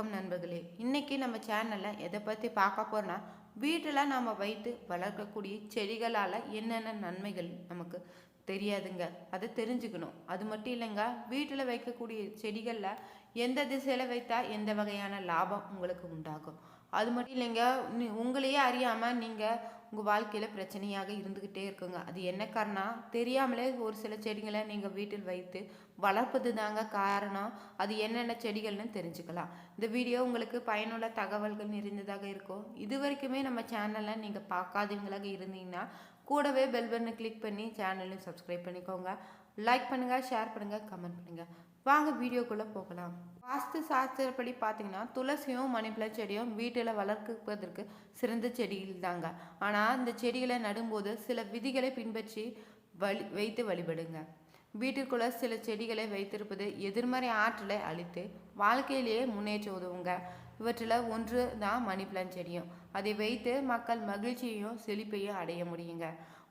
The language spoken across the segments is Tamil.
வணக்கம் நண்பர்களே. இன்னைக்கு நம்ம சேனலில் எதை பற்றி பார்க்க போகிறோன்னா வீட்டில் நம்ம வைத்து வளர்க்கக்கூடிய செடிகளால் என்னென்ன நன்மைகள் நமக்கு தெரியாதுங்க. அதை தெரிஞ்சுக்கணும். அது மட்டும் இல்லைங்க வீட்டில் வைக்கக்கூடிய செடிகளில் எந்த திசையில் வைத்தா எந்த வகையான லாபம் உங்களுக்கு உண்டாகும்? அது மட்டும் இல்லைங்க உங்களையே அறியாமல் நீங்கள் உங்கள் வாழ்க்கையில் பிரச்சனையாக இருந்துக்கிட்டே இருக்குங்க. அது என்ன காரணம் தெரியாமலே ஒரு சில செடிகளை நீங்கள் வீட்டில் வைத்து வளர்ப்பது தாங்க காரணம். அது என்னென்ன செடிகள்னு தெரிஞ்சுக்கலாம். இந்த வீடியோ உங்களுக்கு பயனுள்ள தகவல்கள் நிறைந்ததாக இருக்கும். இது வரைக்குமே நம்ம சேனலை நீங்கள் பார்க்காதவங்களாக இருந்தீங்கன்னா கூடவே பெல் பட்டனை கிளிக் பண்ணி சேனலையும் சப்ஸ்கிரைப் பண்ணிக்கோங்க. லைக் பண்ணுங்கள் ஷேர் பண்ணுங்கள் கமெண்ட் பண்ணுங்கள் வாங்க வீடியோக்குள்ளே போகலாம். வாஸ்து சாஸ்திரப்படி பார்த்தீங்கன்னா துளசியும் மணிப்பிள செடியும் வீட்டில் வளர்க்குவதற்கு சிறந்த செடிகள் தாங்க ஆனால் இந்த செடிகளை நடும்போது சில விதிகளை பின்பற்றி வழி வைத்து வழிபடுங்க. வீட்டிற்குள்ள சில செடிகளை வைத்திருப்பது எதிர்மறை ஆற்றலை அழித்து வாழ்க்கையிலேயே முன்னேற்ற உதவுங்க. இவற்றில் ஒன்று தான் மணி பிளான்ட் செடியும். அதை வைத்து மக்கள் மகிழ்ச்சியையும் செழிப்பையும் அடைய முடியுங்க.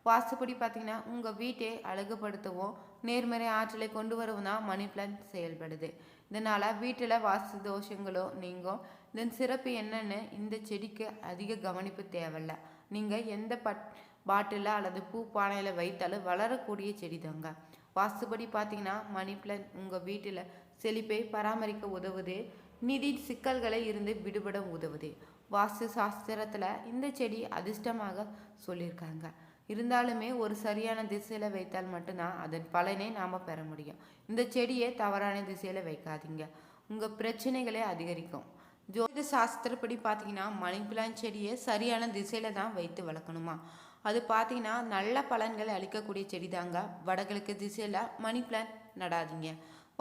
வாஸ்துப்படி பார்த்தீங்கன்னா உங்கள் வீட்டை அழகுபடுத்தவும் நேர்மறை ஆற்றலை கொண்டு வரவும் தான் மணி பிளான்ட் செயல்படுது. இதனால் வீட்டில் வாஸ்து தோஷங்களோ நீங்கும் இதன் சிறப்பு என்னன்னு இந்த செடிக்கு அதிக கவனிப்பு தேவையில்ல. நீங்கள் எந்த பட் பாட்டிலில் அல்லது பூ பானையில் வைத்தாலும் வளரக்கூடிய செடி தாங்க வாஸ்துபடி பார்த்தீங்கன்னா மணி பிளான்ட் உங்கள் வீட்டில் செழிப்பை பராமரிக்க உதவுது. நிதி சிக்கல்களை இருந்து விடுபட உதவுது. வாஸ்து சாஸ்திரத்தில் இந்த செடி அதிர்ஷ்டமாக சொல்லியிருக்காங்க. இருந்தாலுமே ஒரு சரியான திசையில் வைத்தால் மட்டும்தான் அதன் பலனை நாம் பெற முடியும். இந்த செடியை தவறான திசையில் வைக்காதீங்க. உங்கள் பிரச்சனைகளை அதிகரிக்கும். ஜோதிட சாஸ்திரப்படி பார்த்தீங்கன்னா மணி பிளான் செடியை சரியான திசையில் தான் வைத்து வளர்க்கணுமா? அது பார்த்தீங்கன்னா நல்ல பலன்களை அளிக்கக்கூடிய செடி தாங்க வடகிழக்கு திசையில் மணி பிளான் நடாதீங்க.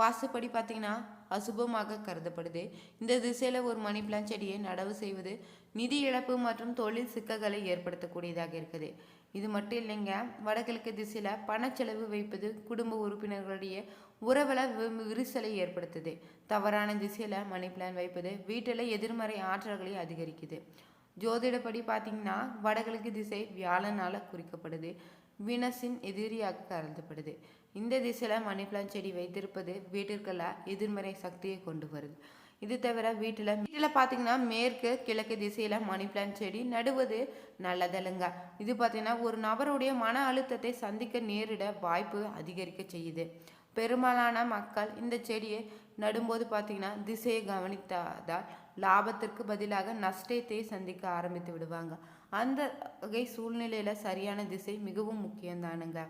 வாசுப்படி பார்த்தீங்கன்னா அசுபமாக கருதப்படுது. இந்த திசையில் ஒரு மணி பிளான் செடியை நடவு செய்வது நிதி இழப்பு மற்றும் தொழில் சிக்கல்களை ஏற்படுத்தக்கூடியதாக இருக்குது. இது மட்டும் இல்லைங்க. வடகிழக்கு திசையில் பணச்செலவு வைப்பது குடும்ப உறுப்பினர்களுடைய உறவில் விரிசலை ஏற்படுத்துது. தவறான திசையில் மணி பிளான் வைப்பது வீட்டில் எதிர்மறை ஆற்றல்களை அதிகரிக்குது. ஜோதிடப்படி பார்த்தீங்கன்னா வடகிழக்கு திசை வியாழனால் குறிக்கப்படுது. வீனஸின் எதிரியாக கருதப்படுது. இந்த திசையில் மணி பிளான் செடி வைத்திருப்பது வீட்டிற்கெல்லாம் எதிர்மறை சக்தியை கொண்டு வருது. இது தவிர வீட்டில் வீட்டில் பார்த்தீங்கன்னா மேற்கு கிழக்கு திசையில் மணி பிளான்ட் செடி நடுவது நல்லதல்லுங்க. இது பார்த்தீங்கன்னா ஒரு நபருடைய மன அழுத்தத்தை சந்திக்க நேரிட வாய்ப்பு அதிகரிக்க செய்யுது. பெரும்பாலான மக்கள் இந்த செடியை நடும்போது பார்த்தீங்கன்னா திசையை கவனித்தாதால் லாபத்திற்கு பதிலாக நஷ்டத்தை சந்திக்க ஆரம்பித்து விடுவாங்க. அந்த வகை சூழ்நிலையில் சரியான திசை மிகவும் முக்கியம்தானுங்க.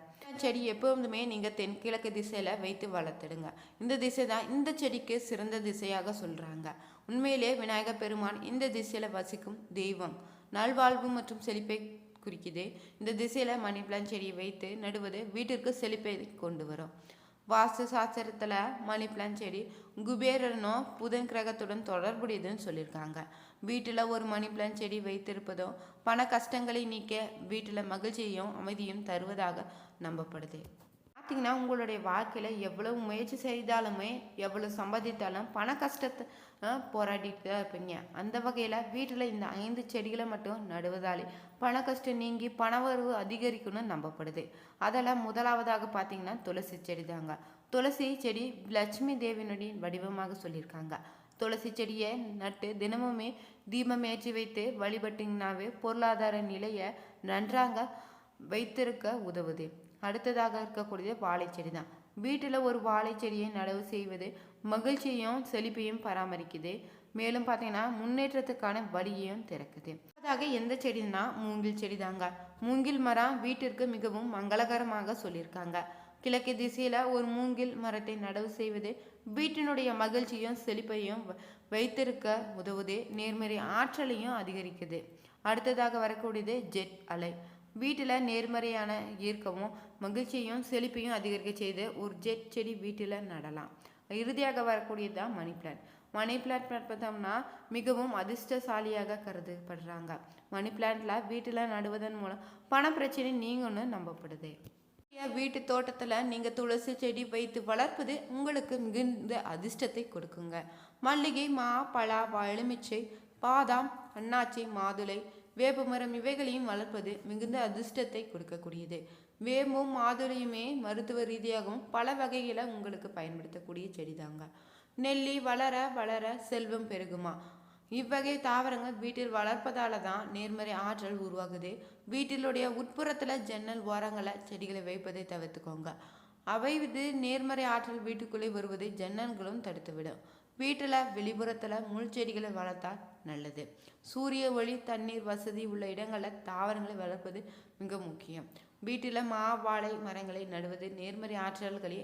செடி எப்போதுமே நீங்கள் தென்கிழக்கு திசையில் வைத்து வளர்த்துடுங்க. இந்த திசை தான் இந்த செடிக்கு சிறந்த திசையாக சொல்கிறாங்க உண்மையிலே விநாயகர் பெருமான் இந்த திசையில் வசிக்கும் தெய்வம். நல்வாழ்வு மற்றும் செழிப்பை குறிக்குது. இந்த திசையில் மணி பிளான் செடியை வைத்து நடுவது வீட்டிற்கு செழிப்பை கொண்டு வரும். வாஸ்து சாஸ்திரத்தில் மணி பிளான்ட் செடி குபேரனும் புதன் கிரகத்துடன் தொடர்புடையதுன்னு சொல்லியிருக்காங்க. வீட்டில் ஒரு மணி பிளான்ட் செடி வைத்திருப்பதும் பண கஷ்டங்களை நீக்க வீட்டில் மகிழ்ச்சியையும் அமைதியும் தருவதாக நம்பப்படுது. பார்த்தீங்கன்னா உங்களுடைய வாழ்க்கையில் எவ்வளவு முயற்சி செய்தாலுமே எவ்வளவு சம்பாதித்தாலும் பண கஷ்டத்தை போராடிட்டு தான் இருப்பீங்க. அந்த வகையில் வீட்டில் இந்த ஐந்து செடிகளை மட்டும் நடுவதாலே பண கஷ்டம் நீங்கி பணவரவு அதிகரிக்கணும்னு நம்பப்படுது. அதெல்லாம் முதலாவதாக பார்த்தீங்கன்னா துளசி செடி தாங்க. துளசி செடி லட்சுமி தேவியினுடைய வடிவமாக சொல்லியிருக்காங்க. துளசி செடியை நட்டு தினமுமே தீபம் ஏற்றி வைத்து வழிபட்டிங்கனாவே பொருளாதார நிலையை நன்றாக வைத்திருக்க உதவுது. அடுத்ததாக இருக்கக்கூடியது வாழைச்செடி தான். வீட்டில் ஒரு வாழைச்செடியை நடவு செய்வது மகிழ்ச்சியையும் செழிப்பையும் பராமரிக்குது. மேலும் பார்த்தீங்கன்னா முன்னேற்றத்துக்கான வழியையும் திறக்குது. அதாக எந்த செடினா மூங்கில் செடி தாங்க. மூங்கில் மரம் வீட்டிற்கு மிகவும் மங்களகரமாக சொல்லியிருக்காங்க. கிழக்கு திசையில் ஒரு மூங்கில் மரத்தை நடவு செய்வது வீட்டினுடைய மகிழ்ச்சியும் செழிப்பையும் வ- வைத்திருக்க உதவுது. நேர்மறை ஆற்றலையும் அதிகரிக்குது. அடுத்ததாக வரக்கூடியது ஜெட் அலை. வீட்டில் நேர்மறையான ஈர்க்கவும் மகிழ்ச்சியும் செழிப்பையும் அதிகரிக்க செய்து ஒரு ஜெட் செடி வீட்டில் நடலாம். இறுதியாக வரக்கூடியது தான் மணி பிளான்ட் மணி பிளான்ட் பார்த்தோம்னா மிகவும் அதிர்ஷ்டசாலியாக கருதப்படுறாங்க. மணி பிளான்ட்ல வீட்டில் நடுவதன் மூலம் பண பிரச்சனை நீங்கன்னு நம்பப்படுது. வீட்டு தோட்டத்தில் நீங்கள் துளசி செடி வைத்து வளர்ப்பது உங்களுக்கு மிகுந்த அதிர்ஷ்டத்தை கொடுக்குங்க. மல்லிகை மா பலா எலுமிச்சை பாதாம் அன்னாச்சி மாதுளை வேப்பமரம் இவைகளையும் வளர்ப்பது மிகுந்த அதிர்ஷ்டத்தை கொடுக்கக்கூடியது. வேம்பும் மாதுளையுமே மருத்துவ ரீதியாகவும் பல வகைகளை உங்களுக்கு பயன்படுத்தக்கூடிய செடி தாங்க நெல்லி வளர வளர செல்வம் பெருகுமா? இவ்வகை தாவரங்கள் வீட்டில் வளர்ப்பதால தான் நேர்மறை ஆற்றல் உருவாகுது. வீட்டிலுடைய உட்புறத்தில் ஜன்னல் ஓரங்களை செடிகளை வைப்பதை தவிர்த்துக்கோங்க. அவை இது நேர்மறை ஆற்றல் வீட்டுக்குள்ளே வருவதை ஜன்னல்களும் தடுத்துவிடும். வீட்டில் வெளிப்புறத்தில் முள் செடிகளை வளர்த்தால் நல்லது. சூரிய ஒளி தண்ணீர் வசதி உள்ள இடங்களில் தாவரங்களை வளர்ப்பது மிக முக்கியம். வீட்டில் மா வாழை மரங்களை நடுவது நேர்மறை ஆற்றல்களை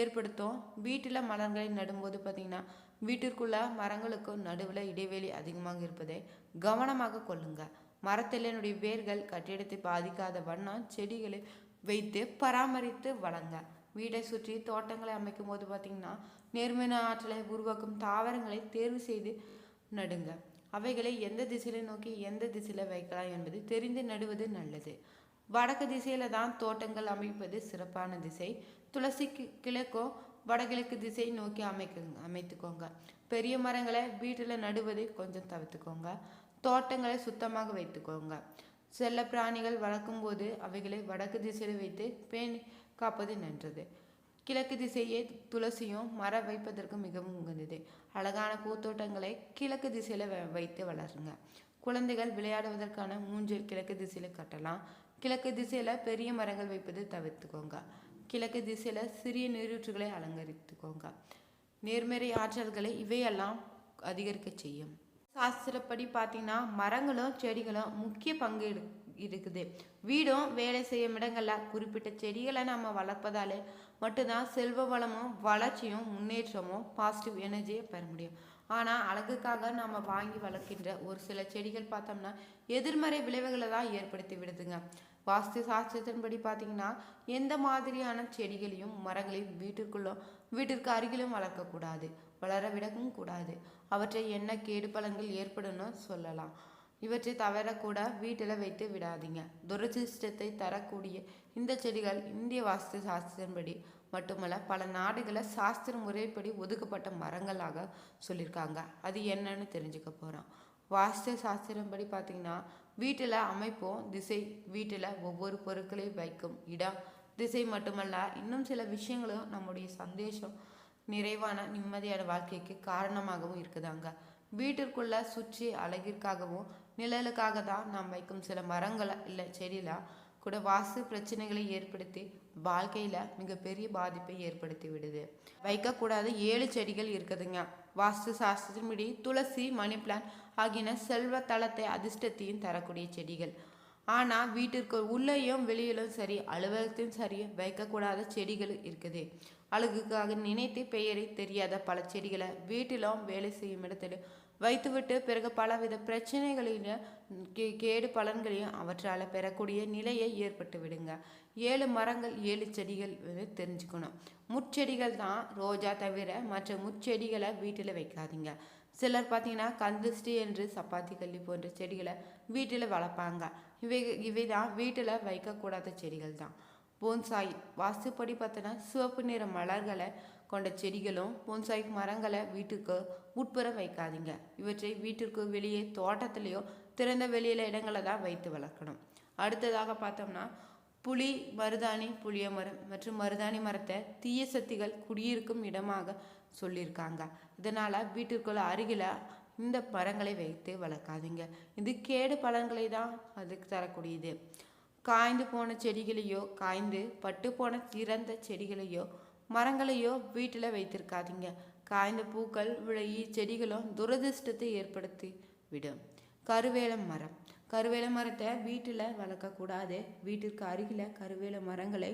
ஏற்படுத்தும். வீட்டில் மரங்களை நடும்போது பார்த்திங்கன்னா வீட்டிற்குள்ள மரங்களுக்கும் நடுவில் இடைவெளி அதிகமாக இருப்பதை கவனமாக கொள்ளுங்கள் மரத்திலனுடைய வேர்கள் கட்டிடத்தை பாதிக்காத வண்ணம் செடிகளை வைத்து பராமரித்து வளங்க. வீடை சுற்றி தோட்டங்களை அமைக்கும் போது பார்த்திங்கன்னா நேர்மையான ஆற்றலை உருவாக்கும் தாவரங்களை தேர்வு செய்து நடுங்க. அவைகளை எந்த திசையில நோக்கி எந்த திசையில வைக்கலாம் என்பது தெரிந்து நடுவது நல்லது. வடக்கு திசையில தான் தோட்டங்கள் அமைப்பது சிறப்பான திசை. துளசிக்கு கிழக்கோ வடகிழக்கு திசை நோக்கி அமைக்க அமைத்துக்கோங்க. பெரிய மரங்களை வீட்டில் நடுவதை கொஞ்சம் தவிர்த்துக்கோங்க. தோட்டங்களை சுத்தமாக வைத்துக்கோங்க. செல்ல பிராணிகள் வளர்க்கும் போது அவைகளை வடக்கு திசையில் வைத்து பேணி காப்பது நன்றது. கிழக்கு திசையே துளசியும் மர வைப்பதற்கு மிகவும் உகந்தது. அழகான பூத்தோட்டங்களை கிழக்கு திசையில் வ- வைத்து வளருங்க. குழந்தைகள் விளையாடுவதற்கான மூஞ்சில் கிழக்கு திசையில் கட்டலாம். கிழக்கு திசையில் பெரிய மரங்கள் வைப்பது தவிர்த்துக்கோங்க. கிழக்கு திசையில் சிறிய நீரூற்றுகளை அலங்கரித்துக்கோங்க. நேர்மறை ஆற்றல்களை இவையெல்லாம் அதிகரிக்க செய்யும். சாஸ்திரப்படி பார்த்தீங்கன்னா மரங்களும் செடிகளும் முக்கிய பங்கு எடு இருக்குது. வீடும் வேலை செய்யும் இடங்களில் குறிப்பிட்ட செடிகளை நம்ம வளர்ப்பதாலே மட்டும்தான் செல்வ வளமும் வளர்ச்சியும் முன்னேற்றமும் பாசிட்டிவ் எனர்ஜியை பெற முடியும். ஆனால் அழகுக்காக நம்ம வாங்கி வளர்க்கின்ற ஒரு சில செடிகள் பார்த்தோம்னா எதிர்மறை விளைவுகளை தான் ஏற்படுத்தி விடுதுங்க. வாஸ்து சாஸ்திரத்தின்படி பார்த்தீங்கன்னா எந்த மாதிரியான செடிகளையும் மரங்களையும் வீட்டிற்குள்ளும் வீட்டிற்கு அருகிலும் வளர்க்கக்கூடாது. வளர விடவும் கூடாது. அவற்றை என்ன கேடு பலன்கள் ஏற்படும்னு சொல்லலாம். இவற்றை தவிர கூட வீட்டில் வைத்து விடாதீங்க. துரதிர்ஷ்டத்தை தரக்கூடிய இந்த செடிகள் இந்திய வாஸ்து சாஸ்திரப்படி மட்டுமல்ல பல நாடுகளில் சாஸ்திர முறைப்படி ஒதுக்கப்பட்ட மரங்களாக சொல்லியிருக்காங்க அது என்னன்னு தெரிஞ்சுக்க போகிறோம் வாஸ்து சாஸ்திரப்படி பார்த்தீங்கன்னா வீட்டில் அமைப்போம் திசை வீட்டில் ஒவ்வொரு பொருட்களையும் வைக்கும் இடம் திசை மட்டுமல்ல இன்னும் சில விஷயங்களும் நம்முடைய சந்தேஷம் நிறைவான நிம்மதியான வாழ்க்கைக்கு காரணமாகவும் இருக்குதாங்க. வீட்டிற்குள்ள சுற்றி அழகிற்காகவும் நிழலுக்காக தான் நாம் வைக்கும் சில மரங்களை இல்லை செடியில கூட வாஸ்து பிரச்சனைகளை ஏற்படுத்தி வாழ்க்கையில மிகப்பெரிய பாதிப்பை ஏற்படுத்தி விடுது. வைக்கக்கூடாத ஏழு செடிகள் இருக்குதுங்க. வாஸ்து சாஸ்திரத்தின்படி துளசி மணி பிளான் ஆகியன செல்வ தளத்தை அதிர்ஷ்டத்தையும் தரக்கூடிய செடிகள். ஆனால் வீட்டிற்கு உள்ளேயும் வெளியிலும் சரி அலுவலகத்தையும் சரி வைக்கக்கூடாத செடிகள் இருக்குது. அழகுக்காக நினைத்து பெயரை தெரியாத பல செடிகளை வீட்டிலும் வேலை செய்யும் இடத்திலும் வைத்துவிட்டு பிறகு பலவித பிரச்சனைகளில் கே- கேடு பலன்களையும் அவற்றால் பெறக்கூடிய நிலையை ஏற்பட்டு விடுங்க. ஏழு மரங்கள் ஏழு செடிகள் வந்து தெரிஞ்சுக்கணும். முட்செடிகள் தான் ரோஜா தவிர மற்ற முட்செடிகளை வீட்டில் வைக்காதீங்க. சிலர் பார்த்தீங்கன்னா கந்துஸ்டி என்று சப்பாத்தி கல்லி போன்ற செடிகளை வீட்டில் வளர்ப்பாங்க. இவை இவை தான் வீட்டில் வைக்கக்கூடாத செடிகள் தான். போன்சாய் வாஸ்துப்படி பார்த்தோன்னா சிவப்பு நிற மலர்களை கொண்ட செடிகளும் போன்சாய் மரங்களை வீட்டுக்கு உட்புறம் வைக்காதீங்க. இவற்றை வீட்டிற்கு வெளியே தோட்டத்திலேயோ திறந்த வெளியில இடங்களை தான் வைத்து வளர்க்கணும். அடுத்ததாக பார்த்தோம்னா புளி மருதாணி புளிய மரம் மற்றும் மருதாணி மரத்தை தீய சக்திகள் குடியிருக்கும் இடமாக சொல்லியிருக்காங்க. இதனால் வீட்டிற்குள்ள அருகில் இந்த மரங்களை வைத்து வளர்க்காதீங்க. இது கேடு பலன்களை தான் அதுக்கு தரக்கூடியது. காய்ந்து போன செடிகளையோ காய்ந்து பட்டு போன திறந்த செடிகளையோ மரங்களையோ வீட்டில் வைத்திருக்காதீங்க. காய்ந்த பூக்கள் விளையி செடிகளும் துரதிர்ஷ்டத்தை ஏற்படுத்தி விடும். கருவேல மரம். கருவேல மரத்தை வீட்டில் வளர்க்கக்கூடாது வீட்டிற்கு அருகில் கருவேல மரங்களை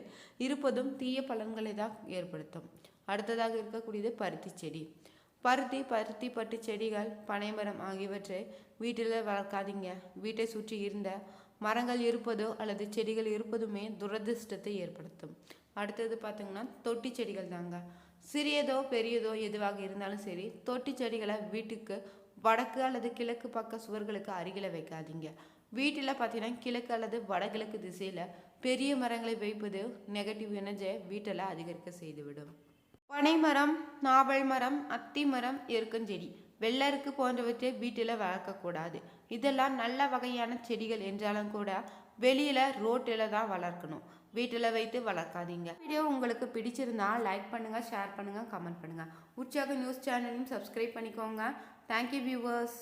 இருப்பதும் தீய பலன்களை தான் ஏற்படுத்தும். அடுத்ததாக இருக்கக்கூடியது பருத்தி செடி. பருத்தி பருத்தி பட்டு செடிகள் பனைமரம் ஆகியவற்றை வீட்டில் வளர்க்காதீங்க. வீட்டை சுற்றி இருந்த மரங்கள் இருப்பதோ அல்லது செடிகள் இருப்பதுமே துரதிர்ஷ்டத்தை ஏற்படுத்தும். அடுத்தது பார்த்தீங்கன்னா தொட்டி செடிகள் தாங்க. சிறியதோ பெரியதோ எதுவாக இருந்தாலும் சரி தொட்டி செடிகளை வீட்டுக்கு வடக்கு அல்லது கிழக்கு பக்க சுவர்களுக்கு அருகில் வைக்காதீங்க. வீட்டில் பார்த்தீங்கன்னா கிழக்கு அல்லது வடகிழக்கு திசையில் பெரிய மரங்களை வைப்பது நெகட்டிவ் எனர்ஜியை வீட்டில் அதிகரிக்க செய்துவிடும். பனைமரம் நாவல் மரம் அத்தி மரம் எருக்கஞ்செடி வெள்ளருக்கு போன்றவற்றை வீட்டில் வளர்க்கக்கூடாது இதெல்லாம் நல்ல வகையான செடிகள் என்றாலும் கூட வெளியில் ரோட்டில் தான் வளர்க்கணும். வீட்டில் வைத்து வளர்க்காதீங்க. வீடியோ உங்களுக்கு பிடிச்சிருந்தா லைக் பண்ணுங்கள் ஷேர் பண்ணுங்கள் கமெண்ட் பண்ணுங்கள் உற்சாக நியூஸ் சேனலையும் சப்ஸ்கிரைப் பண்ணிக்கோங்க. Thank you viewers